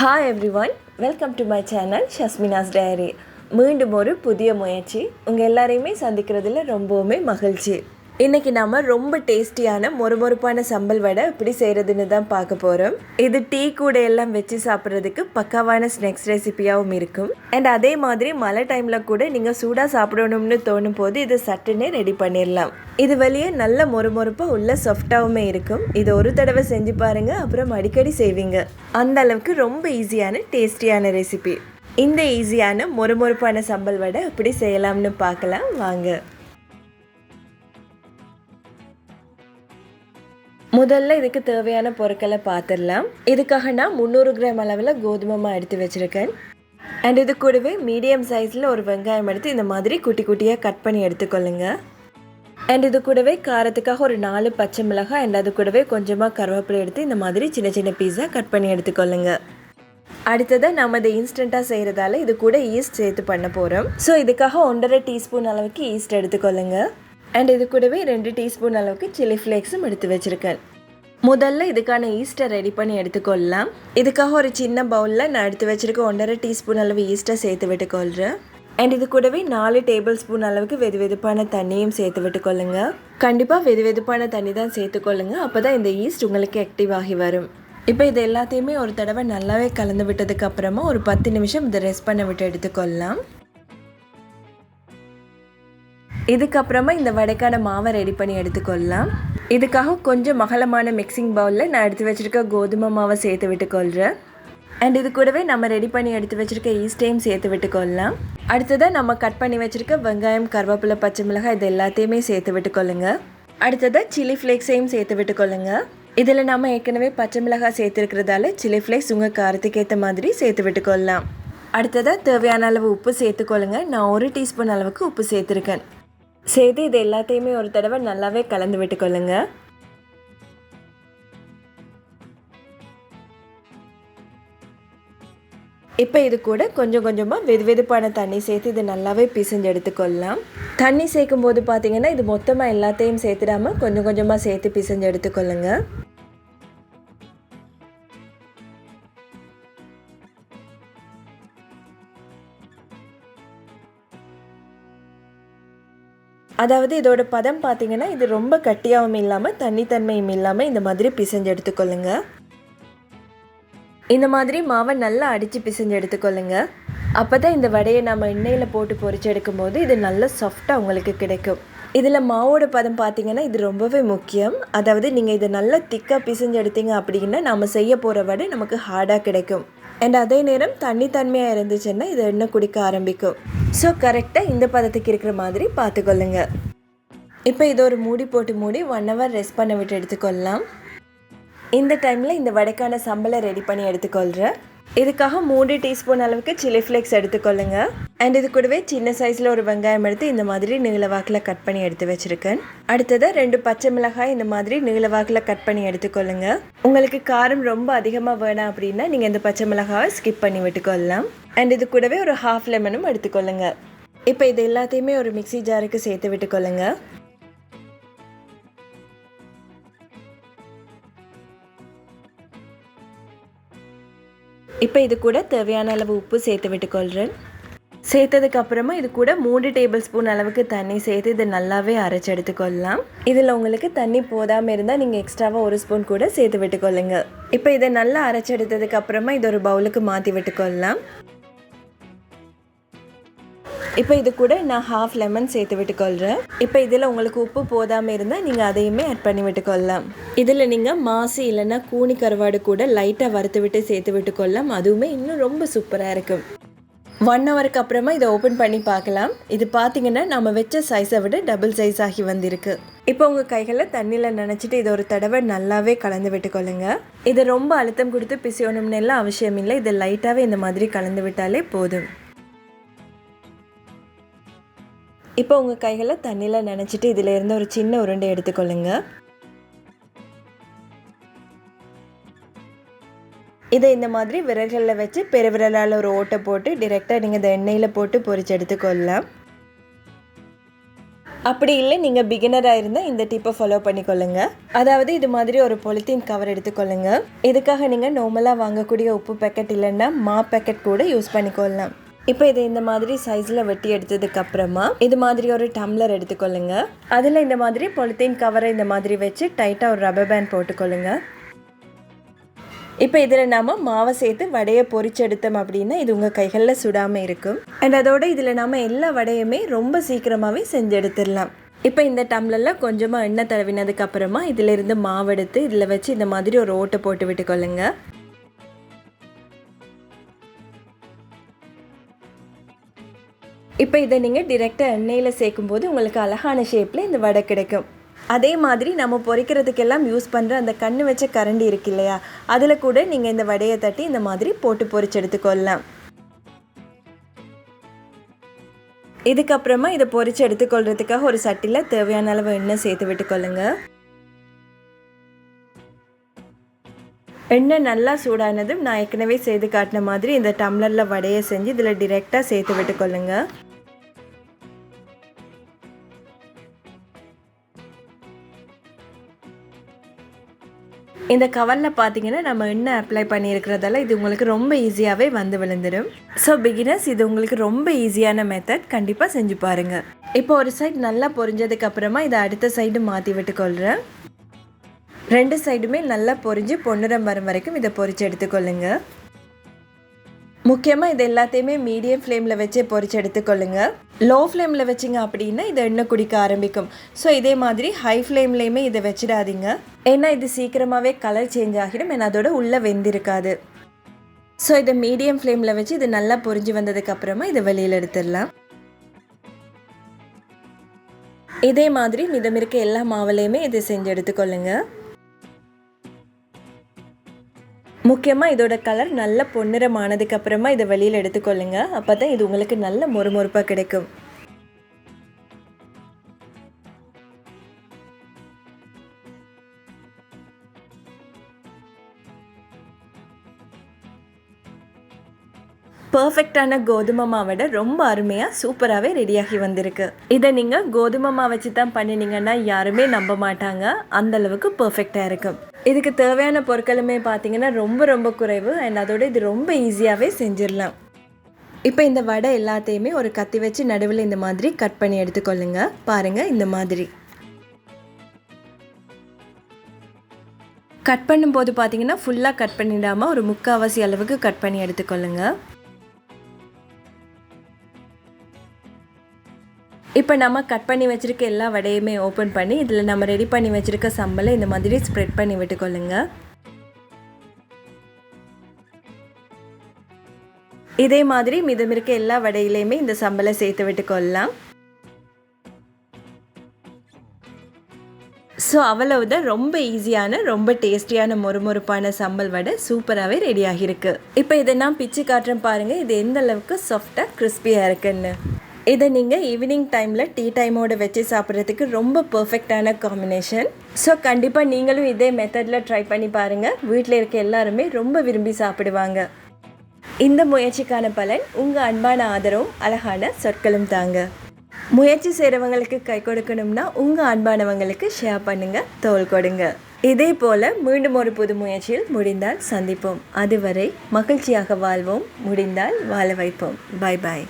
Hi everyone welcome to my channel ஷஸ்மினாஸ் diary மீண்டும் ஒரு புதிய முயற்சி. உங்கள் எல்லாரையுமே சந்திக்கிறதுல ரொம்பவுமே மகிழ்ச்சி. இன்றைக்கி நாம் ரொம்ப டேஸ்டியான மொறுமொறுப்பான சம்பல் வடை எப்படி செய்கிறதுன்னு தான் பார்க்க போகிறோம் இது டீ கூட எல்லாம் வச்சு சாப்பிட்றதுக்கு பக்காவான ஸ்நாக்ஸ் ரெசிபியாகவும் இருக்கும். அண்ட் அதே மாதிரி மழை டைமில் கூட நீங்கள் சூடாக சாப்பிடணும்னு தோணும் போது இது சட்டுன்னு ரெடி பண்ணிடலாம். இது வெளியே நல்ல மொறுமொறுப்பாக உள்ள சாஃப்டாகவுமே இருக்கும். இது ஒரு தடவை செஞ்சு பாருங்க அப்புறம் அடிக்கடி செய்வீங்க. அந்த அளவுக்கு ரொம்ப ஈஸியான டேஸ்டியான ரெசிபி இந்த ஈஸியான மொறுமொறுப்பான சம்பல் வடை எப்படி செய்யலாம்னு பார்க்கலாம். வாங்க. முதல்ல இதுக்கு தேவையான பொருட்களை பார்த்துடலாம். இதுக்காக நான் முந்நூறு கிராம் அளவில் கோதுமை மாவு எடுத்து வச்சுருக்கேன். அண்ட் இது கூடவே மீடியம் சைஸில் ஒரு வெங்காயம் எடுத்து இந்த மாதிரி குட்டி குட்டியாக கட் பண்ணி எடுத்துக்கொள்ளுங்க. அண்ட் இது கூடவே காரத்துக்காக ஒரு நாலு பச்சை மிளகாய் அண்ட் அது கூடவே கொஞ்சமாக கருவேப்பிலை எடுத்து இந்த மாதிரி சின்ன சின்ன பீஸாக கட் பண்ணி எடுத்துக்கொள்ளுங்க. அடுத்ததாக நம்ம இதை இன்ஸ்டண்ட்டாக செய்கிறதால இது கூட ஈஸ்ட் சேர்த்து பண்ண போகிறோம் ஸோ இதுக்காக ஒன்றரை டீஸ்பூன் அளவுக்கு ஈஸ்ட் எடுத்துக்கொள்ளுங்கள் அண்ட் இது கூடவே ரெண்டு டீஸ்பூன் அளவுக்கு சில்லி ஃப்ளேக்ஸும் எடுத்து வச்சுருக்கேன். முதல்ல இதுக்கான ஈஸ்ட்டை ரெடி பண்ணி எடுத்துக்கொள்ளலாம். இதுக்காக ஒரு சின்ன பவுலில் நான் எடுத்து வச்சுருக்க ஒன்றரை டீஸ்பூன் அளவு ஈஸ்ட்டை சேர்த்து விட்டுக்கொள்கிறேன் அண்ட் இது கூடவே நாலு டேபிள் ஸ்பூன் அளவுக்கு வெது வெதுப்பான தண்ணியும் சேர்த்து விட்டுக்கொள்ளுங்க. கண்டிப்பாக வெது வெதுப்பான தண்ணி தான் சேர்த்துக்கொள்ளுங்க. அப்போ தான் இந்த ஈஸ்ட் உங்களுக்கு ஆக்டிவ் ஆகி வரும். இப்போ இது எல்லாத்தையுமே ஒரு தடவை நல்லாவே கலந்து விட்டதுக்கு அப்புறமா ஒரு பத்து நிமிஷம் இதை ரெஸ்ட் பண்ண விட்டு எடுத்துக்கொள்ளலாம். இதுக்கப்புறமா இந்த வடைக்கான மாவை ரெடி பண்ணி எடுத்துக்கொள்ளலாம். இதுக்காக கொஞ்சம் மகளமான மிக்சிங் பவுலில் நான் எடுத்து வச்சுருக்க கோதுமை மாவை சேர்த்து விட்டுக்கொள்கிறேன் அண்ட் இது கூடவே நம்ம ரெடி பண்ணி எடுத்து வச்சுருக்க ஈஸ்டையும் சேர்த்து விட்டுக்கொள்ளலாம். அடுத்ததாக நம்ம கட் பண்ணி வச்சுருக்க வெங்காயம் கருவேப்பிலை பச்சை மிளகாய் இது எல்லாத்தையுமே சேர்த்து விட்டுக்கொள்ளுங்க. அடுத்ததாக சில்லி ஃப்ளேக்ஸையும் சேர்த்து விட்டுக்கொள்ளுங்க. இதில் நம்ம ஏற்கனவே பச்சை மிளகாய் சேர்த்துருக்கிறதால சில்லி ஃப்ளேக்ஸ் உங்கள் காரத்துக்கு ஏற்ற மாதிரி சேர்த்து விட்டுக்கொள்ளலாம். அடுத்ததாக தேவையான அளவு உப்பு சேர்த்துக்கொள்ளுங்க. நான் ஒரு டீஸ்பூன் அளவுக்கு உப்பு சேர்த்துருக்கேன். சேர்த்து இது எல்லாத்தையுமே ஒரு தடவை நல்லாவே கலந்து விட்டுக்கொள்ளுங்க. இப்போ இது கூட கொஞ்சம் கொஞ்சமாக வெது வெதுப்பான தண்ணி சேர்த்து இது நல்லாவே பிசைஞ்சு எடுத்துக்கொள்ளலாம். தண்ணி சேர்க்கும் போது பார்த்தீங்கன்னா இது மொத்தமாக எல்லாத்தையும் சேர்த்துடாம கொஞ்சம் கொஞ்சமாக சேர்த்து பிசைஞ்சு எடுத்துக்கொள்ளுங்கள் அதாவது இதோட பதம் பார்த்தீங்கன்னா இது ரொம்ப கட்டியாகவும் இல்லாமல் தண்ணித்தன்மையும் இல்லாமல் இந்த மாதிரி பிசைஞ்சு எடுத்துக்கொள்ளுங்க. இந்த மாதிரி மாவை நல்லா அடித்து பிசைஞ்சு எடுத்துக்கொள்ளுங்க. அப்போ தான் இந்த வடையை நம்ம எண்ணெயில் போட்டு பொறிச்சு எடுக்கும்போது இது நல்ல சாஃப்டாக உங்களுக்கு கிடைக்கும். இதில் மாவோட பதம் பார்த்தீங்கன்னா இது ரொம்பவே முக்கியம். அதாவது நீங்கள் இதை நல்லா திக்காக பிசைஞ்சு எடுத்தீங்க அப்படின்னா நம்ம செய்ய போகிற வடை நமக்கு ஹார்டாக கிடைக்கும். அண்ட் அதே நேரம் தண்ணி தன்மையாக இருந்துச்சுன்னா இது எண்ணெய் குடிக்க ஆரம்பிக்கும். ஸோ கரெக்டாக இந்த பதத்துக்கு இருக்கிற மாதிரி பார்த்துக்கொள்ளுங்க. இப்போ இதை ஒரு மூடி போட்டு மூடி ஒன் ஹவர் ரெஸ்ட் பண்ண விட்டு எடுத்துக்கொள்ளலாம். இந்த டைமில் இந்த வடைக்கான சம்பளை ரெடி பண்ணி எடுத்துக்கொள்கிறேன் இதுக்காக மூணு டீஸ்பூன் அளவுக்கு சில்லி ஃப்ளேக்ஸ் எடுத்துக்கொள்ளுங்கள் அண்ட் இது கூடவே சின்ன சைஸில் ஒரு வெங்காயம் எடுத்து இந்த மாதிரி நீளவாக்கில் கட் பண்ணி எடுத்து வச்சுருக்கேன். அடுத்ததாக ரெண்டு பச்சை மிளகாய் இந்த மாதிரி நீளவாக்கில் கட் பண்ணி எடுத்துக்கொள்ளுங்க. உங்களுக்கு காரம் ரொம்ப அதிகமாக வேணாம் அப்படின்னா நீங்கள் இந்த பச்சை மிளகாவை ஸ்கிப் பண்ணி விட்டுக்கொள்ளலாம். அண்ட் இது கூடவே ஒரு ஹாஃப் லெமனும் எடுத்துக்கொள்ளுங்க. இப்போ இது எல்லாத்தையுமே ஒரு மிக்சி ஜாருக்கு சேர்த்து விட்டுக்கொள்ளுங்க. இப்போ இது கூட தேவையான அளவு உப்பு சேர்த்து விட்டுக்கொள்கிறேன் சேர்த்ததுக்கு அப்புறமா இது கூட மூன்று டேபிள் ஸ்பூன் அளவுக்கு தண்ணி சேர்த்து இது நல்லாவே அரைச்சி எடுத்துக்கொள்ளலாம். இதில் உங்களுக்கு தண்ணி போதாமல் இருந்தால் நீங்கள் எக்ஸ்ட்ராவாக ஒரு ஸ்பூன் கூட சேர்த்து விட்டுக்கொள்ளுங்க. இப்போ இதை நல்லா அரைச்சி எடுத்ததுக்கு அப்புறமா இது ஒரு பவுலுக்கு மாற்றி விட்டுக்கொள்ளலாம். இப்போ இது கூட நான் ஹாஃப் லெமன் சேர்த்து விட்டுக்கொள்கிறேன் இப்போ இதில் உங்களுக்கு உப்பு போதாமல் இருந்தால் நீங்கள் அதையுமே ஆட் பண்ணி விட்டுக்கொள்ளலாம். இதில் நீங்கள் மாசி இல்லைன்னா கூனி கருவாடு கூட லைட்டாக வறுத்து விட்டு சேர்த்து விட்டுக்கொள்ளலாம். அதுவுமே இன்னும் ரொம்ப சூப்பராக இருக்கும். ஒன் ஹவருக்கு அப்புறமா இதை ஓப்பன் பண்ணி பார்க்கலாம். இது பார்த்தீங்கன்னா நம்ம வச்ச சைஸை விட டபுள் சைஸ் ஆகி வந்திருக்கு. இப்போ உங்கள் கைகளை தண்ணியில் நினச்சிட்டு இதை ஒரு தடவை நல்லாவே கலந்து விட்டுக்கொள்ளுங்க. இதை ரொம்ப அழுத்தம் கொடுத்து பிசியணும்னு எல்லாம் அவசியம் இல்லை. இதை லைட்டாகவே இந்த மாதிரி கலந்து விட்டாலே போதும். இப்போ உங்கள் கைகளை தண்ணியில் நினச்சிட்டு இதில் இருந்து ஒரு சின்ன உருண்டை எடுத்துக்கொள்ளுங்க. இதை இந்த மாதிரி விரல்களில் வச்சு பெருவிரலால் ஒரு ஓட்டை போட்டு டிரெக்டாக நீங்கள் இந்த எண்ணெயில் போட்டு பொறிச்சு எடுத்துக்கொள்ளலாம். அப்படி இல்லை நீங்கள் பிகினராக இருந்தால் இந்த டிப்பை ஃபாலோ பண்ணிக்கொள்ளுங்க. அதாவது இது மாதிரி ஒரு பொலித்தீன் கவர் எடுத்துக்கொள்ளுங்க. இதுக்காக நீங்கள் நார்மலாக வாங்கக்கூடிய உப்பு பேக்கெட் இல்லைன்னா மா பேக்கெட் கூட யூஸ் பண்ணிக்கொள்ளலாம். இப்போ இதை இந்த மாதிரி சைஸில் வெட்டி எடுத்ததுக்கு அப்புறமா இது மாதிரி ஒரு டம்ளர் எடுத்துக்கொள்ளுங்க. அதில் இந்த மாதிரி பொலித்தீன் கவரை இந்த மாதிரி வச்சு டைட்டாக ஒரு ரப்பர் பேண்ட் போட்டுக்கொள்ளுங்க. இப்போ இதில் நாம் மாவை சேர்த்து வடையை பொறிச்செடுத்தோம் அப்படின்னா இது உங்கள் கைகளில் சுடாமல் இருக்கும். அண்ட் அதோட இதில் நாம் எல்லா வடையுமே ரொம்ப சீக்கிரமாகவே செஞ்சு எடுத்துடலாம் இப்போ இந்த டம்ளரில் கொஞ்சமாக எண்ணெய் தடவினதுக்கு இதிலிருந்து மாவு எடுத்து இதில் வச்சு இந்த மாதிரி ஒரு ஓட்டை போட்டு விட்டுக்கொள்ளுங்க. இப்போ இதை நீங்கள் டிரெக்டாக எண்ணெயில் சேர்க்கும்போது உங்களுக்கு அழகான ஷேப்பில் இந்த வடை கிடைக்கும். அதே மாதிரி நம்ம பொரிக்கிறதுக்கெல்லாம் யூஸ் பண்ணுற அந்த கண்ணு வச்ச கரண்டி இருக்கு இல்லையா? அதில் கூட நீங்கள் இந்த வடையை தட்டி இந்த மாதிரி போட்டு பொரிச்சு எடுத்துக்கொள்ளலாம். இதுக்கப்புறமா இதை பொறிச்சு எடுத்துக்கொள்றதுக்காக ஒரு சட்டியில் தேவையான அளவு எண்ணெய் சேர்த்து விட்டுக்கொள்ளுங்க. எண்ணெய் நல்லா சூடானதும் நான் ஏற்கனவே செய்து காட்டின மாதிரி இந்த டம்ளரில் வடையை செஞ்சு இதில் டிரெக்டாக சேர்த்து விட்டுக்கொள்ளுங்கள் இந்த கவரில் பார்த்தீங்கன்னா நம்ம என்ன அப்ளை பண்ணியிருக்கிறதால இது உங்களுக்கு ரொம்ப ஈஸியாகவே வந்து விழுந்துடும் ஸோ பிகினர்ஸ் இது உங்களுக்கு ரொம்ப ஈஸியான மெத்தட் கண்டிப்பாக செஞ்சு பாருங்கள் இப்போ ஒரு சைடு நல்லா பொரிஞ்சதுக்கு அப்புறமா இதை அடுத்த சைடு மாற்றி விட்டுக்கொள்கிறேன் ரெண்டு சைடுமே நல்லா பொரிஞ்சு பொன்னிறம் வரும் வரைக்கும் இதை பொரிச்சு எடுத்துக்கொள்ளுங்கள் முக்கியமாக இது எல்லாத்தையுமே மீடியம் ஃப்ளேமில் வச்சே பொறிச்சு எடுத்துக்கொள்ளுங்க. லோ ஃப்ளேமில் வச்சிங்க அப்படின்னா இது எண்ணெய் குடிக்க ஆரம்பிக்கும். ஸோ இதே மாதிரி ஹை ஃப்ளேம்லேயுமே இதை வச்சிடாதீங்க. ஏன்னா இது சீக்கிரமாகவே கலர் சேஞ்ச் ஆகிடும். ஏன்னா அதோட உள்ளே வெந்திருக்காது. ஸோ இதை மீடியம் ஃப்ளேமில் வச்சு இது நல்லா பொரிஞ்சு வந்ததுக்கப்புறமா இதை வெளியில் எடுத்துடலாம். இதே மாதிரி மிதம் இருக்க எல்லா மாவுலேயுமே இதை செஞ்சு எடுத்துக்கொள்ளுங்கள் முக்கியமாக இதோட கலர் நல்ல பொன்னிறமானதுக்கப்புறமா இதை வெளியில் எடுத்துக்கொள்ளுங்க. அப்போ தான் இது உங்களுக்கு நல்ல மொறுமொறுப்பாக கிடைக்கும். பர்ஃபெக்டான கோதுமை மாவோட ரொம்ப அருமையாக சூப்பராகவே ரெடியாகி வந்திருக்கு. இதை நீங்கள் கோதுமை மாவு வச்சு தான் பண்ணினீங்கன்னா யாருமே நம்ப மாட்டாங்க. அந்த அளவுக்கு பர்ஃபெக்டாக இருக்கும் இதுக்கு தேவையான பொருட்களுமே பார்த்தீங்கன்னா ரொம்ப ரொம்ப குறைவு. அண்ட் அதோட இது ரொம்ப ஈஸியாகவே செஞ்சிடலாம். இப்போ இந்த வடை எல்லாத்தையுமே ஒரு கத்தி வச்சு நடுவில் இந்த மாதிரி கட் பண்ணி எடுத்துக்கொள்ளுங்க. பாருங்கள் இந்த மாதிரி. கட் பண்ணும்போது பார்த்தீங்கன்னா ஃபுல்லாக கட் பண்ணிடாமல் ஒரு முக்கால்வாசி அளவுக்கு கட் பண்ணி எடுத்துக்கொள்ளுங்க. இப்போ நம்ம கட் பண்ணி வச்சுருக்க எல்லா வடையுமே ஓப்பன் பண்ணி இதில் நம்ம ரெடி பண்ணி வச்சுருக்க சம்பளை இந்த மாதிரி ஸ்ப்ரெட் பண்ணி விட்டுக்கொள்ளுங்க. இதே மாதிரி மிதம் இருக்க எல்லா வடையிலையுமே இந்த சம்பளை சேர்த்து விட்டுக்கொள்ளலாம். ஸோ அவ்வளவுதான். ரொம்ப ஈஸியான ரொம்ப டேஸ்டியான மொறுமொறுப்பான சம்பல் வடை சூப்பராகவே ரெடி ஆகியிருக்கு. இப்போ இதை நான் பிச்சு காட்டுறேன் பாருங்கள் இது எந்த அளவுக்கு சாஃப்டாக கிறிஸ்பியாக இருக்குன்னு. இதை நீங்கள் ஈவினிங் டைமில் டீ டைமோட வச்சு சாப்பிட்றதுக்கு ரொம்ப பர்ஃபெக்டான காம்பினேஷன் ஸோ கண்டிப்பாக நீங்களும் இதே மெத்தடில் ட்ரை பண்ணி பாருங்கள் வீட்டில் இருக்க எல்லாருமே ரொம்ப விரும்பி சாப்பிடுவாங்க. இந்த முயற்சிக்கான பலன் உங்கள் அன்பான ஆதரவும் அழகான சொற்களும் தாங்க. முயற்சி செய்கிறவங்களுக்கு கை கொடுக்கணும்னா உங்கள் அன்பானவங்களுக்கு ஷேர் பண்ணுங்கள் தோல் கொடுங்க. இதே போல் மீண்டும் ஒரு புது முயற்சியில் முடிந்தால் சந்திப்போம். அதுவரை மகிழ்ச்சியாக வாழ்வோம். முடிந்தால் வாழ வைப்போம். பாய் பாய்